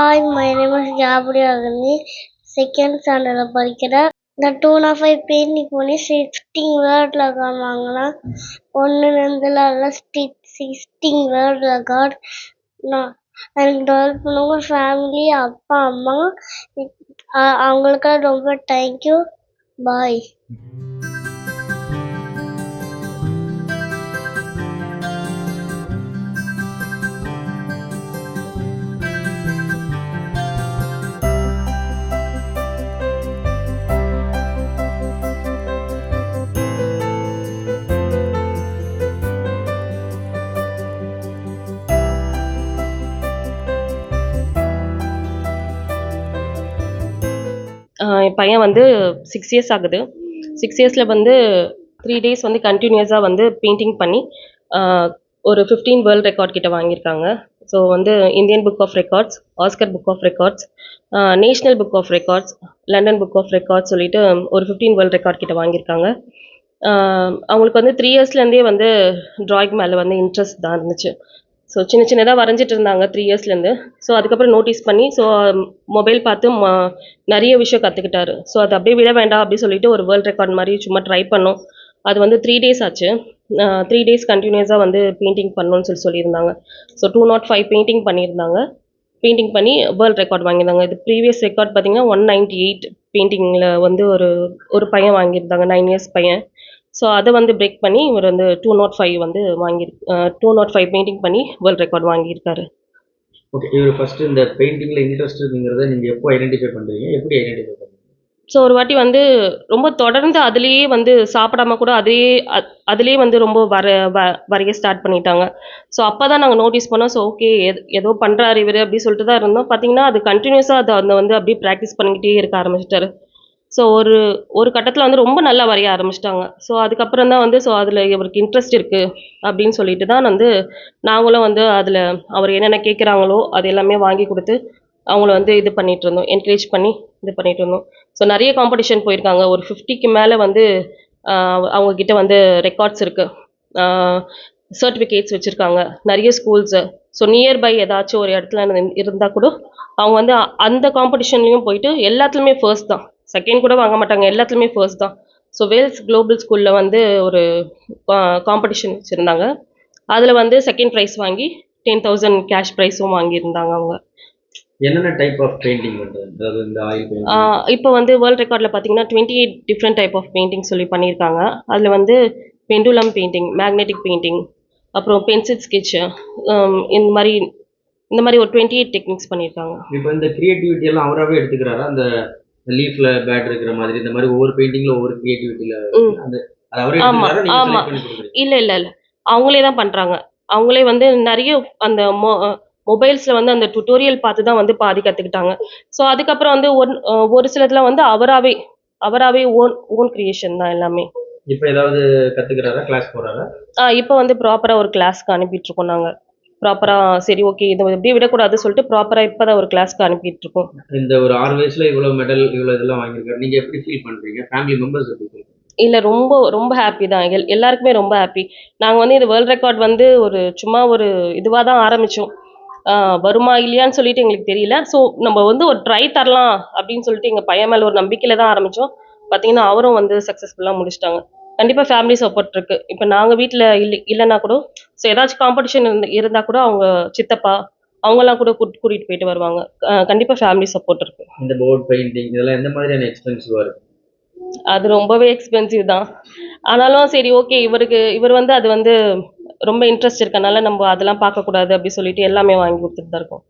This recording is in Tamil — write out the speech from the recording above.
Hi my name is Jaburi Akanthi second ஸ்டாண்டர்டில் படிக்கிறேன். இந்த டூ நான் ஃபைவ் பெயிண்டிங் பண்ணி சிக்ஸ்டீன் வேர்டில் கார்டு வாங்கினேன் ஒன்றுலேருந்துல எல்லாம் ஸ்டிச் சிக்ஸ்டீன் வேர்டில் கார்டு நான் எனக்கு டெவலப் பண்ணவங்க ஃபேமிலி அப்பா அம்மா. அவங்களுக்கெல்லாம் ரொம்ப தேங்க்யூ பாய் என் பையன் வந்து சிக்ஸ் இயர்ஸ் ஆகுது. சிக்ஸ் இயர்ஸில் வந்து த்ரீ டேஸ் வந்து கண்டினியூஸாக வந்து பெயிண்டிங் பண்ணி ஒரு ஃபிஃப்டீன் வேர்ல்ட் ரெக்கார்ட் கிட்ட வாங்கியிருக்காங்க. ஸோ வந்து Indian book of records Oscar book of records national book of records London book of records சொல்லிட்டு ஒரு ஃபிஃப்டீன் வேர்ல்ட் ரெக்கார்ட் கிட்ட வாங்கியிருக்காங்க. அவங்களுக்கு வந்து த்ரீ இயர்ஸ்லேருந்தே வந்து ட்ராயிங் மேலே வந்து இன்ட்ரெஸ்ட் தான் இருந்துச்சு. ஸோ சின்ன சின்னதாக வரைஞ்சிட்டு இருந்தாங்க த்ரீ இயர்ஸ்லேருந்து ஸோ அதுக்கப்புறம் நோட்டீஸ் பண்ணி ஸோ மொபைல் பார்த்து ம- நிறைய விஷயம் கற்றுக்கிட்டாரு ஸோ அது அப்படியே விட வேண்டாம் அப்படி சொல்லிட்டு ஒரு வேர்ல்ட் ரெக்கார்ட் மாதிரி சும்மா ட்ரை பண்ணோம். அது வந்து த்ரீ டேஸ் ஆச்சு. த்ரீ டேஸ் கண்டினியூஸாக வந்து பெயிண்டிங் பண்ணணும்னு சொல்லி சொல்லியிருந்தாங்க. So two not five painting பண்ணியிருந்தாங்க. பெயிண்டிங் பண்ணி வேர்ல்ட் ரெக்கார்ட் வாங்கியிருந்தாங்க. இது ப்ரீவியஸ் ரெக்கார்ட் பார்த்தீங்கன்னா ஒன் நைன்டி எயிட் பெயிண்டிங்கில் வந்து ஒரு ஒரு பையன் வாங்கியிருந்தாங்க. நைன் இயர்ஸ் பையன். ஸோ அதை வந்து பிரேக் பண்ணி இவர் வந்து டூ நாட் ஃபைவ் வந்து வாங்கி டூ நாட் ஃபைவ் பெயிண்டிங் பண்ணி வேர்ல்ட் ரெக்கார்ட் வாங்கியிருக்காரு. ஓகே இவர் ஃபர்ஸ்ட் இந்த பெயிண்டிங்ல இன்ட்ரெஸ்ட் இருக்குங்கிறத நீங்க எப்போ ஐடென்டிஃபை பண்றீங்க? எப்படி ஐடென்டிஃபை பண்றீங்க? ஸோ ஒரு வாட்டி வந்து ரொம்ப தொடர்ந்து அதுலேயே வந்து சாப்பிடாம கூட அதுலேயே அ- அதுலேயே வந்து ரொம்ப வர வ வரைய ஸ்டார்ட் பண்ணிட்டாங்க. ஸோ அப்போ தான் நாங்கள் நோட்டீஸ் பண்ணோம் ஸோ ஓகே ஏதோ பண்ணுறாரு இவர் அப்படி சொல்லிட்டு தான் இருந்தோம். பார்த்தீங்கன்னா அது கண்டினியூஸாக அதை வந்து அப்படியே ப்ராக்டிஸ் பண்ணிக்கிட்டே இருக்க ஆரம்பிச்சிட்டாரு. ஸோ ஒரு ஒரு கட்டத்தில் வந்து ரொம்ப நல்லா வரைய ஆரம்பிச்சிட்டாங்க. ஸோ அதுக்கப்புறம் தான் வந்து ஸோ அதில் இவருக்கு இன்ட்ரெஸ்ட் இருக்குது அப்படின்னு சொல்லிட்டு தான் வந்து நாங்களும் வந்து அதில் அவர் என்னென்ன கேட்குறாங்களோ அது எல்லாமே வாங்கி கொடுத்து அவங்கள வந்து இது பண்ணிகிட்டு இருந்தோம். என்கரேஜ் பண்ணி இது பண்ணிட்டு இருந்தோம். ஸோ நிறைய காம்படிஷன் போயிருக்காங்க. ஒரு ஃபிஃப்டிக்கு மேலே வந்து அவங்கக்கிட்ட அவங்க வந்து ரெக்கார்ட்ஸ் இருக்குது சர்டிஃபிகேட்ஸ் வச்சுருக்காங்க. நிறைய ஸ்கூல்ஸு ஸோ நியர்பை ஏதாச்சும் ஒரு இடத்துல இருந்தால் கூட அவங்க வந்து அ- அந்த காம்படிஷன்லேயும் போயிட்டு எல்லாத்துலேயுமே ஃபர்ஸ்ட் தான். செகண்ட் கூட வாங்க மாட்டாங்க. எல்லாத்துலேயுமே ஃபர்ஸ்ட் தான். ஸோ வேல்ஸ் குளோபல் ஸ்கூலில் வந்து ஒரு காம்படிஷன் வச்சுருந்தாங்க. அதில் வந்து செகண்ட் ப்ரைஸ் வாங்கி டென் தௌசண்ட் கேஷ் ப்ரைஸும் வாங்கியிருந்தாங்க அவங்க. என்னென்ன டைப் ஆஃப் பெயிண்டிங் இந்த ஆயில் இப்போ வந்து வேர்ல்ட் ரெக்கார்டில் பார்த்தீங்கன்னா twenty eight different type of painting சொல்லி பண்ணியிருக்காங்க. அதில் வந்து பெண்டுலம் பெயிண்டிங் மேக்னெட்டிக் பெயிண்டிங் அப்புறம் பென்சில் ஸ்கெட்சு இந்த மாதிரி இந்த மாதிரி ஒரு டுவெண்ட்டி எயிட் டெக்னிக்ஸ் பண்ணியிருக்காங்க. இப்போ இந்த கிரியேட்டிவிட்டி எல்லாம் அவராகவே எடுத்துக்கிறாரா? அந்த லீஃப்ல பேட் இருக்கிற மாதிரி இந்த மாதிரி ஒவ்வொரு பெயிண்டிங்ல ஒவ்வொரு கிரியேட்டிவிட்டியில. அந்த ஆமா, நீங்க ஆமா. இல்லை இல்லை இல்லை. அவங்களே தான் பண்ணுறாங்க அவங்களே வந்து நிறைய அந்த மொபைல்ஸில் வந்து அந்த டுட்டோரியல் பார்த்து தான் வந்து பாதி கற்றுக்கிட்டாங்க ஸோ அதுக்கப்புறம் வந்து ஒன் ஒரு சிலதுல வந்து அவராகவே அவராகவே ஓன் ஓன் க்ரியேஷன் தான் எல்லாமே. இப்போ ஏதாவது கத்துக்கிறாரா? கிளாஸ் போறாரா? ஆ இப்போ வந்து ப்ராப்பராக ஒரு கிளாஸ்க்கு அனுப்பிட்டுருக்கோம் நாங்கள் ப்ராப்பராக சரி ஓகே இதை இப்படியே விடக்கூடாது சொல்லிட்டு ப்ராப்பராக இப்போ தான் ஒரு கிளாஸ்க்கு அனுப்பிட்டு இருக்கோம். இந்த ஒரு ஆறு வயசுல இவ்வளவு மெடல் இவ்வளவு இதெல்லாம் வாங்கியிருக்காரு. நீங்க எப்படி ஃபீல் பண்றீங்க? ஃபேமிலி மெம்பர்ஸ் எப்படி? இல்லை ரொம்ப ரொம்ப ஹாப்பி தான். எல் எல்லாருக்குமே ரொம்ப ஹாப்பி நாங்கள் வந்து இது வேர்ல்ட் ரெக்கார்ட் வந்து ஒரு சும்மா ஒரு இதுவாக தான் ஆரம்பித்தோம் வருமா இல்லையான்னு சொல்லிட்டு எங்களுக்கு தெரியல. ஸோ நம்ம வந்து ஒரு ட்ரை தரலாம் அப்படின்னு சொல்லிட்டு எங்கள் பையன் மேலே ஒரு நம்பிக்கையில் தான் ஆரம்பித்தோம் பார்த்தீங்கன்னா அவரும் வந்து சக்ஸஸ்ஃபுல்லாக முடிச்சிட்டாங்க. கண்டிப்பாக ஃபேமிலி சப்போர்ட் இருக்கு. இப்போ நாங்கள் வீட்டில் இல்லை இல்லைன்னா கூட ஸோ ஏதாச்சும் காம்படிஷன் இருந்து இருந்தால் கூட அவங்க சித்தப்பா அவங்கெல்லாம் கூட கூட்டு கூட்டிகிட்டு போயிட்டு வருவாங்க. கண்டிப்பாக ஃபேமிலி சப்போர்ட் இருக்கு. இந்த போர்ட் பெயிண்டிங் இதெல்லாம் எந்த மாதிரியான எக்ஸ்பென்சிவா இருக்கு? அது ரொம்பவே எக்ஸ்பென்சிவ் தான். ஆனாலும் சரி ஓகே இவருக்கு இவர் வந்து அது வந்து ரொம்ப இன்ட்ரெஸ்ட் இருக்கனால நம்ம அதெல்லாம் பார்க்கக்கூடாது அப்படி சொல்லிட்டு எல்லாமே வாங்கி கொடுத்துட்டு தான் இருக்கோம்.